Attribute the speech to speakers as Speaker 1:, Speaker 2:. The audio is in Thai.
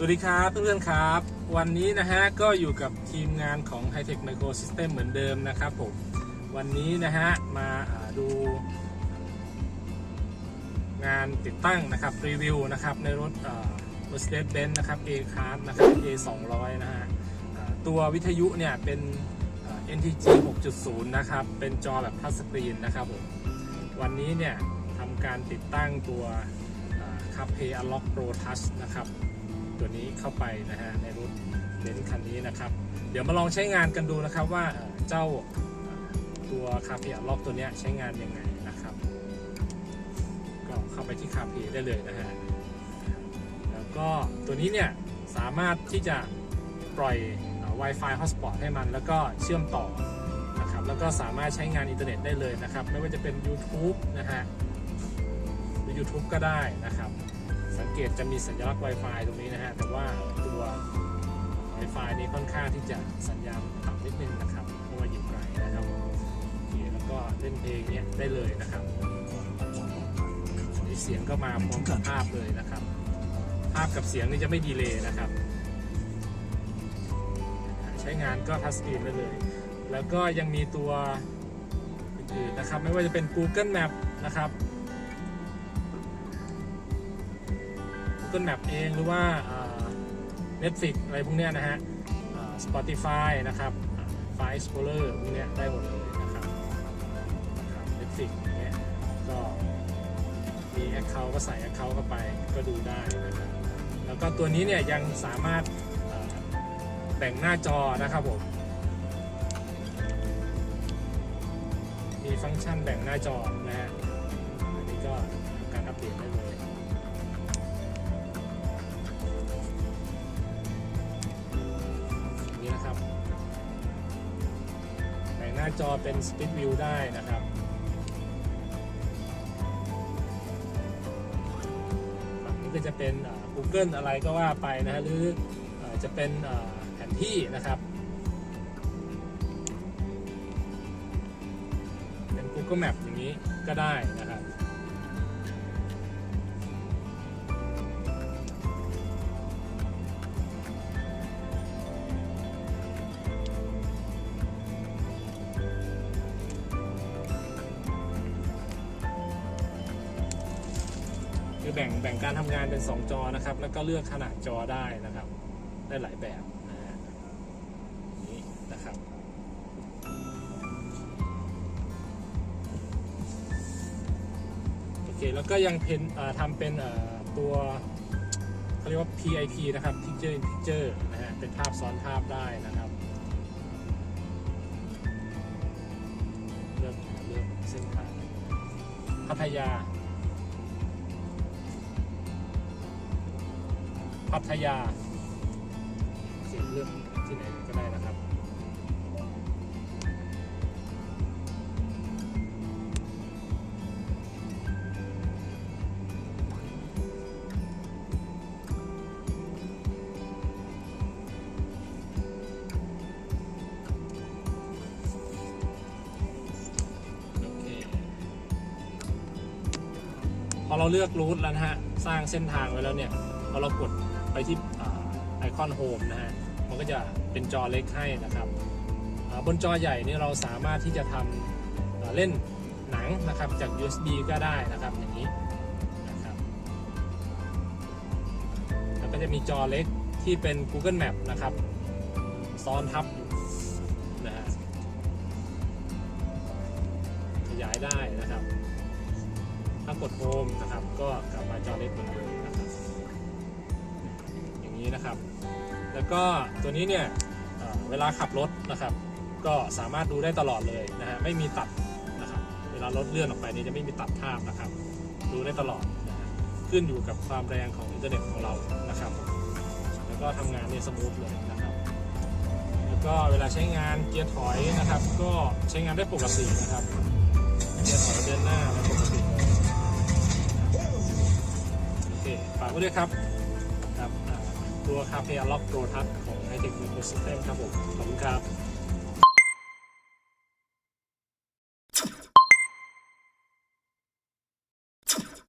Speaker 1: สวัสดีครับเพื่อนๆครับ วันนี้นะฮะก็อยู่กับทีมงานของ Hightech Micro System เหมือนเดิมนะครับผม วันนี้นะฮะมาดู งานติดตั้งนะครับรีวิวนะครับในรถอ่า Mercedes-Benz นะครับ A-Class นะครับ A 200นะฮะตัววิทยุเนี่ยเป็น NTG 6.0 นะครับ เป็นจอแบบทัชสกรีนนะครับผม วันนี้เนี่ยทำการติดตั้งตัว CarPlay Unlock Pro Touch นะครับ ตัวนี้เข้าไปนะฮะในรถเบนซ์คันนี้นะครับ เดี๋ยวมาลองใช้งานกันดูนะครับว่าเจ้าตัว CarPlay Unlock ตัวนี้ใช้งานยังไงนะครับ ก็เข้าไปที่ CarPlay ได้เลยนะฮะ แล้วก็ตัวนี้เนี่ยสามารถที่จะปล่อย Wi-Fi Hotspot ให้มัน แล้วก็เชื่อมต่อนะครับ แล้วก็สามารถใช้งานอินเทอร์เน็ตได้เลยนะครับ ไม่ว่าจะเป็น YouTube นะฮะ รือ YouTube ก็ได้นะครับ สังเกตจะมีสัญลักษณ์ Wi-Fi ตรงนี้นะฮะแต่ว่าตัว Wi-Fi นี้ค่อนข้างที่จะสัญญาณต่ำนิดนึงนะครับเพราะว่าอยู่ไกลนะครับโอเคแล้วก็เล่นเพลงเนี้ยได้เลยนะครับเสียงก็มาพร้อมกับภาพเลยนะครับ ภาพกับเสียงนี่จะไม่ดีเลยนะครับ ใช้งานก็ทัชสกรีนได้เลย แล้วก็ยังมีตัวอื่นๆนะครับ ไม่ว่าจะเป็น Google Map นะครับ Google Map เองหรือว่าเอ่อ Netflix อะไรพวกเนี้ยนะฮะเอ่อ Spotify นะครับ File Explorer พวกเนี้ยได้หมดเลยนะครับนะครับ Netflix อย่างเงี้ยก็มี Account ก็ใส่ Account เข้าไปก็ดูได้นะครับ แล้วก็ตัวนี้เนี่ยยังสามารถแบ่งหน้าจอนะครับผม มีฟังก์ชันแบ่งหน้าจอนะฮะาจอเป็น Split View ได้นะครับ ฝั่งนี้ก็จะเป็น Google อะไรก็ว่าไปนะฮะหรือจะเป็นแผนที่นะครับ เป็น Google Map อย่างนี้ก็ได้นะครับ แบ่งแบ่งการทำงานเป็น 2 จอนะครับ แล้วก็เลือกขนาดจอได้นะครับ ได้หลายแบบนะฮะนี้นะครับ โอเค แล้วก็ยังเพนทำเป็นตัวเขาเรียกว่า PIP นะครับ Picture in Picture นะฮะ เป็นภาพซ้อนภาพได้นะครับเลือกเลือกเส้นทางพัทยา พัทยาเสียงเลือกที่ไหนก็ได้นะครับโอเคพอเราเลือกรูทแล้วนะฮะ สร้างเส้นทางไว้แล้วเนี่ย พอเรากด ไปที่ไอคอนโฮมนะฮะ มันก็จะเป็นจอเล็กให้นะครับ บนจอใหญ่นี่เราสามารถที่จะทำเล่นหนังนะครับจาก USB ก็ได้นะครับอย่างนี้นะครับ แล้วก็จะมีจอเล็กที่เป็น Google Map นะครับ ซ้อนทับอยู่นะฮะขยายได้นะครับ ถ้ากดโฮมนะครับ ก็กลับมาจอเล็กเหมือนเดิมนะครับ นี้นะครับ แล้วก็ตัวนี้เนี่ยเเวลาขับรถนะครับ ก็สามารถดูได้ตลอดเลยนะฮะไม่มีตัดนะครับ เวลารถเลื่อนออกไปนี่จะไม่มีตัดภาพนะครับ ดูได้ตลอดนะฮะขึ้นอยู่กับความแรงของอินเทอร์เน็ตของเรานะครับ แล้วก็ทำงานเนี่ยสมูทเลยนะครับ แล้วก็เวลาใช้งานเกียร์ถอยนะครับ ก็ใช้งานได้ปกตินะครับเกียร์ถอยเดินหน้าแล้ปกติโอเคฝากไว้ด้วยครับ ตัวคาเฟ่ล็อกโปรทัศของ Hightech Micro System ครับผมขอบคุณครับ